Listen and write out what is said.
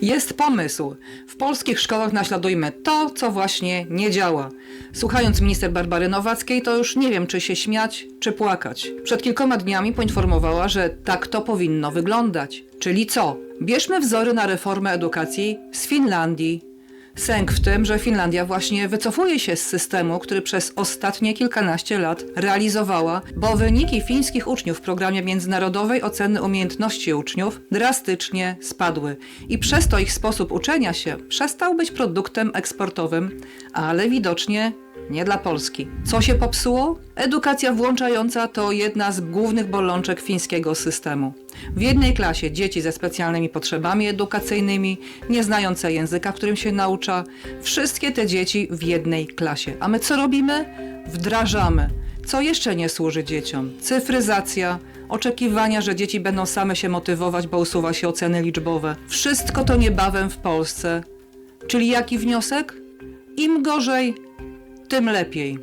Jest pomysł. W polskich szkołach naśladujmy to, co właśnie nie działa. Słuchając minister Barbary Nowackiej, to już nie wiem, czy się śmiać, czy płakać. Przed kilkoma dniami poinformowała, że tak to powinno wyglądać. Czyli co? Bierzmy wzory na reformę edukacji z Finlandii. Sęk w tym, że Finlandia właśnie wycofuje się z systemu, który przez ostatnie kilkanaście lat realizowała, bo wyniki fińskich uczniów w programie międzynarodowej oceny umiejętności uczniów drastycznie spadły i przez to ich sposób uczenia się przestał być produktem eksportowym, ale widocznie nie dla Polski. Co się popsuło? Edukacja włączająca to jedna z głównych bolączek fińskiego systemu. W jednej klasie dzieci ze specjalnymi potrzebami edukacyjnymi, nie znające języka, którym się naucza, wszystkie te dzieci w jednej klasie. A my co robimy? Wdrażamy. Co jeszcze nie służy dzieciom? Cyfryzacja, oczekiwania, że dzieci będą same się motywować, bo usuwa się oceny liczbowe. Wszystko to niebawem w Polsce. Czyli jaki wniosek? Im gorzej, tym lepiej.